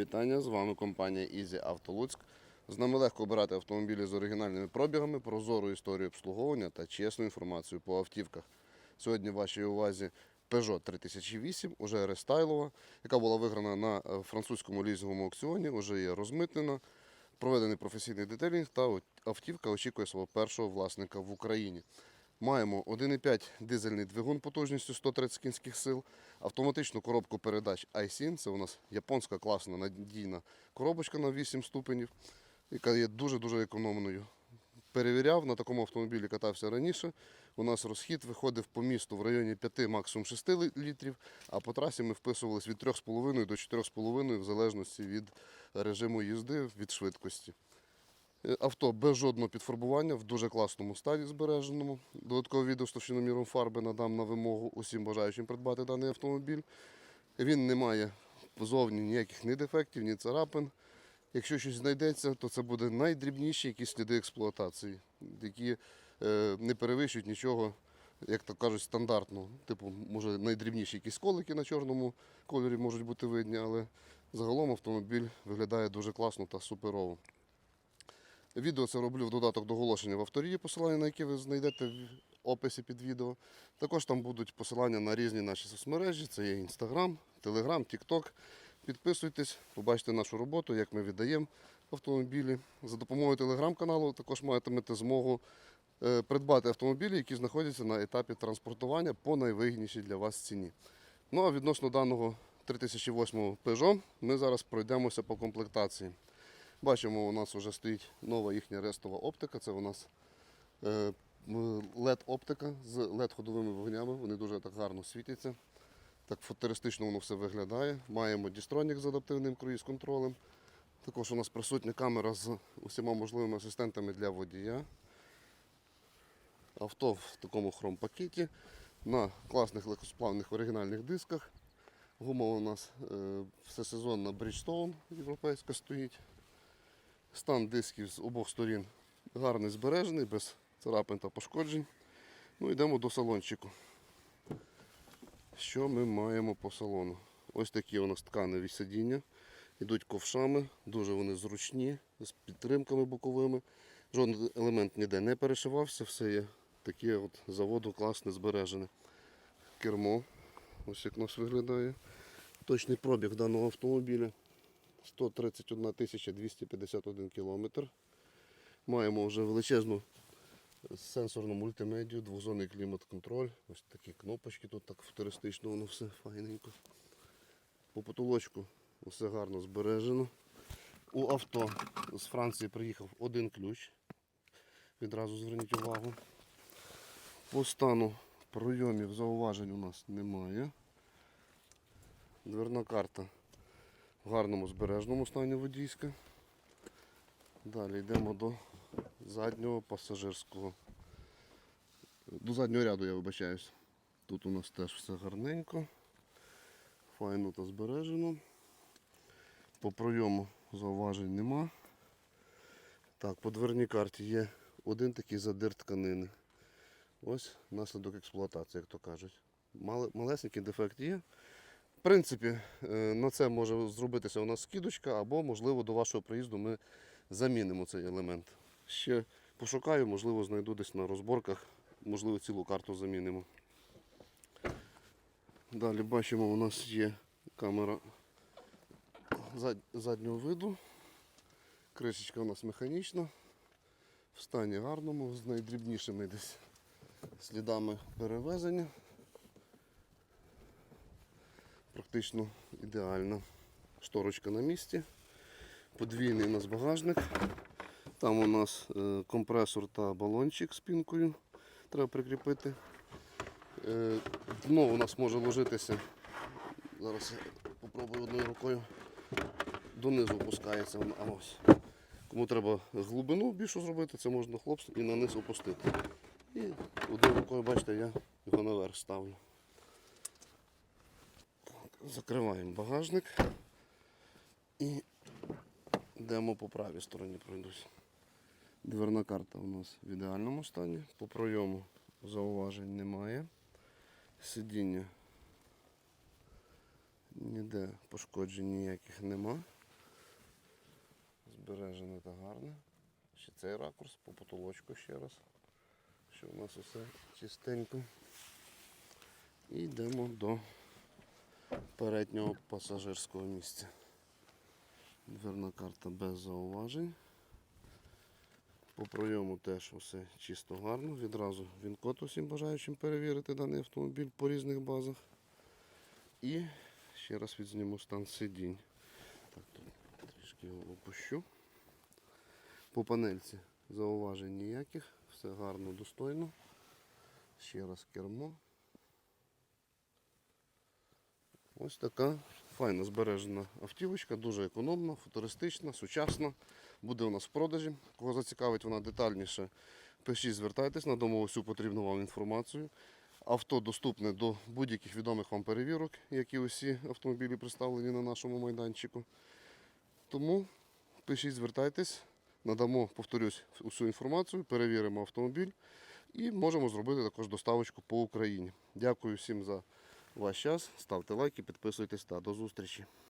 Вітання. З вами компанія Easy Auto Луцьк. З нами легко обирати автомобілі з оригінальними пробігами, прозору історію обслуговування та чесну інформацію по автівках. Сьогодні в вашій увазі Peugeot 3008, уже рестайлова, яка була виграна на е, французькому лізинговому аукціоні, вже є розмитнена, проведений професійний детелінг та автівка очікує свого першого власника в Україні. Маємо 1,5 дизельний двигун потужністю 130 кінських сил, автоматичну коробку передач iSyn, це у нас японська класна надійна коробочка на 8 ступенів, яка є дуже-дуже економною. Перевіряв, на такому автомобілі катався раніше. У нас розхід виходив по місту в районі 5, максимум 6 літрів, а по трасі ми вписувались від 3,5 до 4,5 в залежності від режиму їзди, від швидкості. Е, Авто без жодного підфарбування в дуже класному стані збереженому. Додаткове відео з товщиноміром фарби надам на вимогу усім бажаючим придбати даний автомобіль. Він не має зовні ніяких ні дефектів, ні царапин. Якщо щось знайдеться, то це буде найдрібніші якісь сліди експлуатації, які е, не перевищують нічого, як то кажуть, стандартного. Типу, може, найдрібніші якісь колики на чорному кольорі можуть бути видні, але загалом автомобіль виглядає дуже класно та суперово. Відео це роблю в додаток до оголошення в авторії, посилання на які ви знайдете в описі під відео. Також там будуть посилання на різні наші соцмережі. Це є Instagram, Telegram, TikTok. Підписуйтесь, побачите нашу роботу, як ми віддаємо автомобілі. За допомогою телеграм-каналу також матимете змогу е, придбати автомобілі, які знаходяться на етапі транспортування по найвигіднішій для вас ціні. Ну а відносно даного 3008 Peugeot ми зараз пройдемося по комплектації. Бачимо, у нас вже стоїть нова їхня рестова оптика. Це у нас е, LED-оптика з LED-ходовими вогнями. Вони дуже так гарно світяться. Так футуристично воно все виглядає. Маємо дістронік з адаптивним круїз-контролем. Також у нас присутня камера з усіма можливими асистентами для водія. Авто в такому хром-пакеті на класних легкосплавних оригінальних дисках. Гума у нас е, всесезонна Bridgestone європейська стоїть. Стан дисків з обох сторін гарний збережений, без царапин та пошкоджень. Ну, йдемо до салончику. Що ми маємо по салону? Ось такі у нас тканеві сидіння. Йдуть ковшами, дуже вони зручні, з підтримками боковими. Жоден елемент ніде не перешивався, все є таке от заводу класне збережене. Кермо. Ось як нас виглядає. Точний пробіг даного автомобіля 131 251 кілометр. Маємо вже величезну сенсорну мультимедію, двозонний клімат-контроль. Ось такі кнопочки, тут так футуристично, воно все файненько. По потолочку все гарно збережено. У авто з Франції приїхав один ключ. Відразу зверніть увагу. По стану пройомів зауважень у нас немає. Дверна карта в гарному збережному стані водійська. Далі йдемо до заднього пасажирського. До заднього ряду я вибачаюсь. Тут у нас теж все гарненько, файно та збережено. По пройому зауважень нема. Так, по дверній карті є один такий задир тканини. Ось наслідок експлуатації, як то кажуть. Малесенький дефект є. В принципі, е, на це може зробитися у нас скидочка, або, можливо, до вашого приїзду ми замінимо цей елемент. Ще пошукаю, можливо, знайду десь на розборках, можливо, цілу карту замінимо. Далі бачимо, у нас є камера заднього виду. Кришечка у нас механічна, в стані гарному, з найдрібнішими десь слідами перевезення. Практично ідеальна. Шторочка на місці. Подвійний у нас багажник. Там у нас е, компресор та балончик з пінкою. Треба прикріпити. Е, дно у нас може ложитися. Зараз я попробую одною рукою. Донизу опускається. А ось. Кому треба глибину більшу зробити, це можна хлопці і на низ опустити. І одною рукою, бачите, я його наверх ставлю. Закриваємо багажник і йдемо по правій стороні пройдусь. Дверна карта у нас в ідеальному стані. По пройому зауважень немає. Сидіння Ніде пошкоджень ніяких нема. Збережене та гарне. Ще цей ракурс по потолочку ще раз. Що у нас усе чистенько. І йдемо до переднього пасажирського місця. Дверна карта без зауважень. По пройому теж все чисто гарно. Відразу він код усім бажаючим перевірити даний автомобіль по різних базах. І ще раз відзніму стан сидінь. Так, тут трішки його опущу. По панельці зауважень ніяких, все гарно, достойно. Ще раз кермо. Ось така файна збережена автівочка, дуже економна, футуристична, сучасна. Буде у нас в продажі. Кого зацікавить вона детальніше, пишіть, звертайтесь, надамо всю потрібну вам інформацію. Авто доступне до будь-яких відомих вам перевірок, як і усі автомобілі представлені на нашому майданчику. Тому пишіть, звертайтесь, надамо, повторюсь, усю інформацію, перевіримо автомобіль і можемо зробити також доставочку по Україні. Дякую всім за ваш час. Ставте лайки, підписуйтесь та до зустрічі.